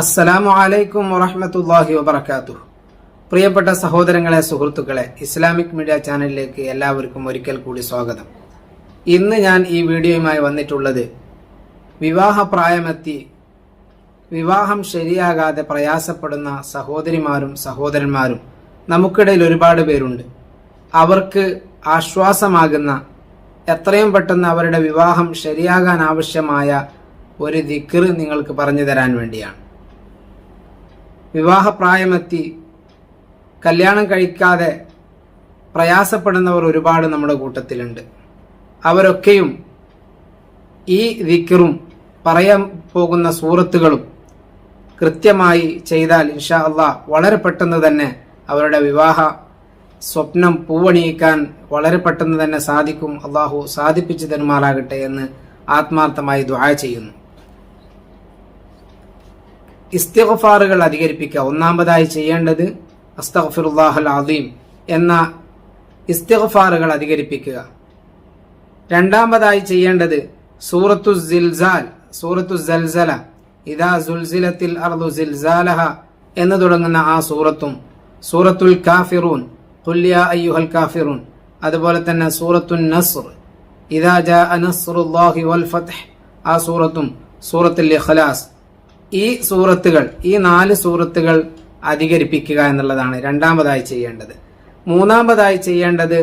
അസ്സലാമു അലൈക്കും വറഹമത്തല്ലാഹി വബറകാതുഹു. പ്രിയപ്പെട്ട സഹോദരങ്ങളെ സുഹൃത്തുക്കളെ ഇസ്ലാമിക് മീഡിയ ചാനലിലേക്ക് എല്ലാവർക്കും ഒരിക്കൽ കൂടി സ്വാഗതം. ഇന്ന് ഞാൻ ഈ വീഡിയോയുമായി വന്നിട്ടുള്ളത് വിവാഹ പ്രായമെത്തി വിവാഹം ശരിയാകാതെ പ്രയാസപ്പെടുന്ന സഹോദരിമാരും സഹോദരന്മാരും നമുക്കിടയിൽ ഒരുപാട് പേരുണ്ട്. അവർക്ക് ആശ്വാസമാകുന്ന എത്രയും പെട്ടെന്ന് അവരുടെ വിവാഹം ശരിയാകാൻ ആവശ്യമായ ഒരു ദിക്ർ നിങ്ങൾക്ക് പറഞ്ഞു തരാൻ വേണ്ടിയാണ്. വിവാഹപ്രായമെത്തി കല്യാണം കഴിക്കാതെ പ്രയാസപ്പെടുന്നവർ ഒരുപാട് നമ്മുടെ കൂട്ടത്തിലുണ്ട്. അവരൊക്കെയും ഈ ദിക്കറും പറയാൻ പോകുന്ന സൂറത്തുകളും കൃത്യമായി ചെയ്താൽ ഇൻഷാ അള്ളാ വളരെ പെട്ടെന്ന് തന്നെ അവരുടെ വിവാഹ സ്വപ്നം പൂവണിയിക്കാൻ വളരെ പെട്ടെന്ന് തന്നെ സാധിക്കും. അള്ളാഹു സാധിപ്പിച്ചു തരുമാറാകട്ടെ എന്ന് ആത്മാർത്ഥമായി ദുആ ചെയ്യുന്നു. ഇസ്തിഗ്ഫാറുകൾ അധികരിപ്പിക്കുക. ഒന്നാമതായി ചെയ്യേണ്ടത് അസ്തഗ്ഫിറുല്ലാഹൽ അദീം എന്ന ഇസ്തിഗ്ഫാറുകൾ അധികരിപ്പിക്കുക. രണ്ടാമതായി ചെയ്യേണ്ടത് സൂറത്തു സിൽസാൽ സൂറത്തു സൽസല ഇദാ സുൽസിലത്തിൽ അർദു സിൽസാലഹ എന്ന് തുടങ്ങുന്ന ആ സൂറത്തും സൂറത്തുൽ കാഫിറൂൻ ഹുല്യ അയ്യുഹൽ കാഫിറൂൻ അതുപോലെ തന്നെ സൂറത്തുൻ നസ്ർ ഇദാ ജാ നസ്റുല്ലാഹി വൽ ഫത്ഹ് ആ സൂറത്തും സൂറത്തുൽ ഇഖ്ലാസ്. ഈ സൂറത്തുകൾ ഈ നാല് സൂറത്തുകൾ അധികരിപ്പിക്കുക എന്നുള്ളതാണ് രണ്ടാമതായി ചെയ്യേണ്ടത്. മൂന്നാമതായി ചെയ്യേണ്ടത്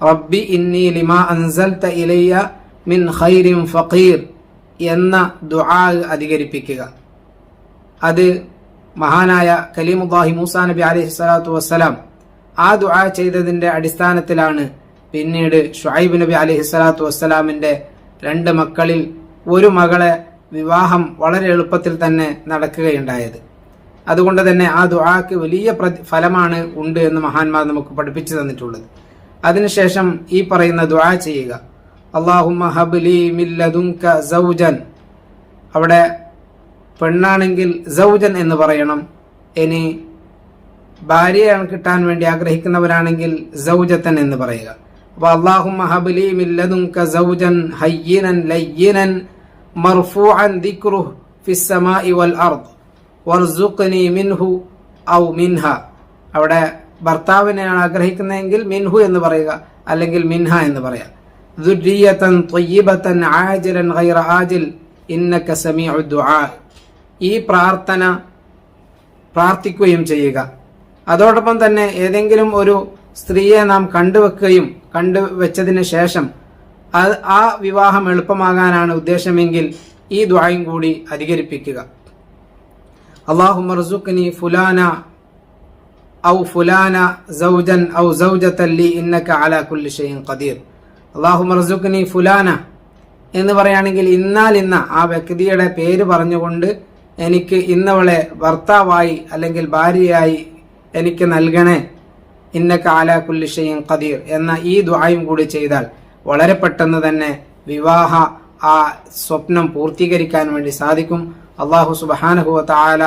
റബ്ബി ഇന്നി ലിമാ അൻസൽത ഇലയ്യ മിൻ ഖൈരിൻ ഫഖീർ എന്ന ദുആ അധികരിപ്പിക്കുക. അത് മഹാനായ കലീമുല്ലാഹി മൂസാ നബി അലൈഹി സ്വലാത്തു വസ്സലാം ആ ദുആ ചെയ്തതിന്റെ അടിസ്ഥാനത്തിലാണ് പിന്നീട് ഷുഹൈബ് നബി അലൈഹി സ്വലാത്തു വസ്സലാമിന്റെ രണ്ട് മക്കളിൽ ഒരു മകളെ വിവാഹം വളരെ എളുപ്പത്തിൽ തന്നെ നടക്കുകയുണ്ടായത്. അതുകൊണ്ട് തന്നെ ആ ദുആക്ക് വലിയ ഫലമാണ് ഉണ്ട് എന്ന് മഹാന്മാർ നമുക്ക് പഠിപ്പിച്ചു തന്നിട്ടുള്ളത്. അതിനുശേഷം ഈ പറയുന്ന ദുആ ചെയ്യുക. അള്ളാഹുമ്മ ഹബ്ലി മില്ലദുൻക സൗജൻ. അവിടെ പെണ്ണാണെങ്കിൽ സൗജൻ എന്ന് പറയണം. ഇനി ഭാര്യയാണ് കിട്ടാൻ വേണ്ടി ആഗ്രഹിക്കുന്നവരാണെങ്കിൽ സൗജത്തൻ എന്ന് പറയുക. അപ്പൊ അള്ളാഹുമ്മ ഹബ്ലി മില്ലദുൻക സൗജൻ ഹയ്യിനൻ ലയ്യിനൻ മർഫൂഅൻ ദിക്റുഹു في السماء അർദ് വർസുഖ്നി മിൻഹു ഔ മിൻഹ. അവിടെ ഭർത്താവിനെയാണ് ആഗ്രഹിക്കുന്നതെങ്കിൽ മിൻഹു എന്ന് പറയുക അല്ലെങ്കിൽ മിൻഹ എന്ന് പറയാം. ദുരിയത്തൻ ത്വയ്യിബതൻ ആജിലൻ ഗൈറ ആജിൽ ഇന്നക സമീഉ ദുആ. ഈ പ്രാർത്ഥന പ്രാർത്ഥിക്കുകയും ചെയ്യുക. അതോടൊപ്പം തന്നെ ഏതെങ്കിലും ഒരു സ്ത്രീയെ നാം കണ്ടുവെക്കുകയും കണ്ടുവെച്ചതിന് ശേഷം ആ വിവാഹം എളുപ്പമാകാനാണ് ഉദ്ദേശമെങ്കിൽ ഈ ദ്വായും കൂടി അധികരിപ്പിക്കുക. അള്ളാഹു മർസുഖ്നി ഫുലാന ഔ ഫുലാന സൗജൻ ഔ സൗജത്തല്ലി ഇന്നൊക്കെ അലാ കുല്ലി ഷൈഇൻ ഖദീർ. അള്ളാഹു മർസുഖ്നി ഫുലാന എന്ന് പറയുകയാണെങ്കിൽ ഇന്നാൽ ഇന്ന ആ വ്യക്തിയുടെ പേര് പറഞ്ഞുകൊണ്ട് എനിക്ക് ഇന്നവളെ ഭർത്താവായി അല്ലെങ്കിൽ ഭാര്യയായി എനിക്ക് നൽകണേ. ഇന്നക അലാ കുല്ലി ഷൈഇൻ ഖദീർ എന്ന ഈ ദ്വായും കൂടി ചെയ്താൽ വളരെ പെട്ടെന്ന് തന്നെ വിവാഹ ആ സ്വപ്നം പൂർത്തീകരിക്കാൻ വേണ്ടി സാധിക്കും. അള്ളാഹു സുബാനഹു താല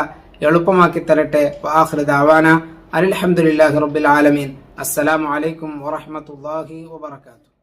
എളുപ്പമാക്കി തരട്ടെ. വാഹൃദ അവാന അലഹമുല്ലാഹി റബ്ബിൽ ആലമീൻ. അസ്സലാമു അലൈക്കും വറഹമത്തല്ലാഹി വബർക്കാത്തു